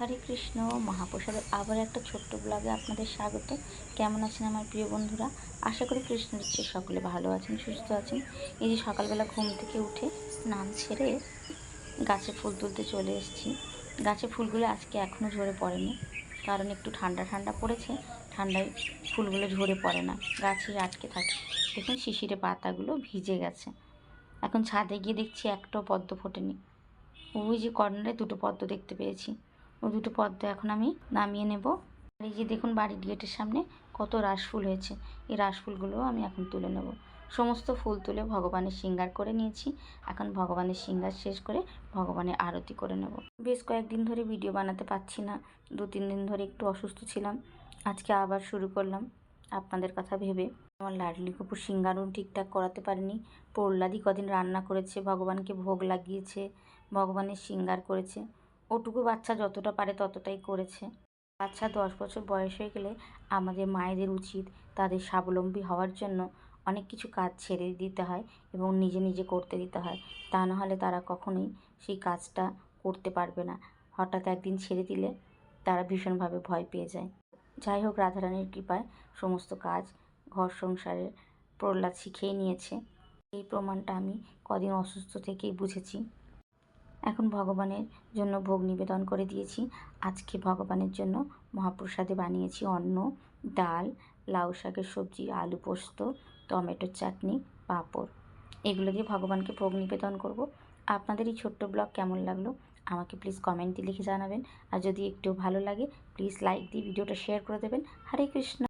হরে কৃষ্ণ, মহাপ্রসাদের আবার একটা ছোট্ট ব্লগে আপনাদের স্বাগত। কেমন আছেন আমার প্রিয় বন্ধুরা? আশা করি কৃষ্ণের ইচ্ছে সকলে ভালো আছেন, সুস্থ আছেন। এই যে সকালবেলা ঘুম থেকে উঠে স্নান ছেড়ে গাছে ফুল তুলতে চলে এসেছি। গাছে ফুলগুলো আজকে এখনও ঝরে পড়েনি, কারণ একটু ঠান্ডা ঠান্ডা পড়েছে। ঠান্ডায় ফুলগুলো ঝরে পড়ে না গাছে আটকে থাকে। দেখুন শিশিরে পাতাগুলো ভিজে গেছে। এখন ছাদে গিয়ে দেখছি একটাও পদ্ম ফোটেনি। ওই যে কর্নারে দুটো পদ্ম দেখতে পেয়েছি। ও দুটো পদ্ম এখন আমি নামিয়ে নেব। আর এই যে দেখুন বাড়ির গেটের সামনে কত রাস ফুল হয়েছে। এই রাস ফুলগুলোও আমি এখন তুলে নেব। সমস্ত ফুল তুলে ভগবানের সিঙ্গার করে নিয়েছি। এখন ভগবানের সিঙ্গার শেষ করে ভগবানের আরতি করে নেব। বেশ কয়েকদিন ধরে ভিডিও বানাতে পারছি না। দু তিন দিন ধরে একটু অসুস্থ ছিলাম। আজকে আবার শুরু করলাম আপনাদের কথা ভেবে। আমার লাডলি কুকুর সিঙ্গারও ঠিকঠাক করাতে পারিনি। প্রহ্লাদি কদিন রান্না করেছে, ভগবানকে ভোগ লাগিয়েছে, ভগবানের সিঙ্গার করেছে। ওটুকু বাচ্চা যতটা পারে ততটাই করেছে। বাচ্চা দশ বছর বয়স হয়ে গেলে আমাদের মায়েদের উচিত তাদের স্বাবলম্বী হওয়ার জন্য অনেক কিছু কাজ ছেড়ে দিতে হয় এবং নিজে নিজে করতে দিতে হয়। তা নাহলে তারা কখনোই সেই কাজটা করতে পারবে না। হঠাৎ একদিন ছেড়ে দিলে তারা ভীষণভাবে ভয় পেয়ে যায়। যাই হোক, রাধারানীর কৃপায় সমস্ত কাজ, ঘর সংসারের প্রহ্লাদ শিখিয়ে নিয়েছে। এই প্রমাণটা আমি কদিন অসুস্থ থেকেই বুঝেছি। এখন ভগবানের জন্য ভোগ নিবেদন করে দিয়েছি। আজকে ভগবানের জন্য মহাপ্রসাদে বানিয়েছি অন্ন, ডাল, লাউ শাকের সবজি, আলু পোস্ত টমেটোর চাটনি, পাঁপড়। এগুলো দিয়ে ভগবানকে ভোগ নিবেদন করব। আপনাদের এই ছোট্ট ব্লগ কেমন লাগল আমাকে প্লিজ কমেন্টে লিখে জানাবেন। আর যদি একটু ভালো লাগে, প্লিজ লাইক দিয়ে ভিডিওটা শেয়ার করে দেবেন। হরে কৃষ্ণ।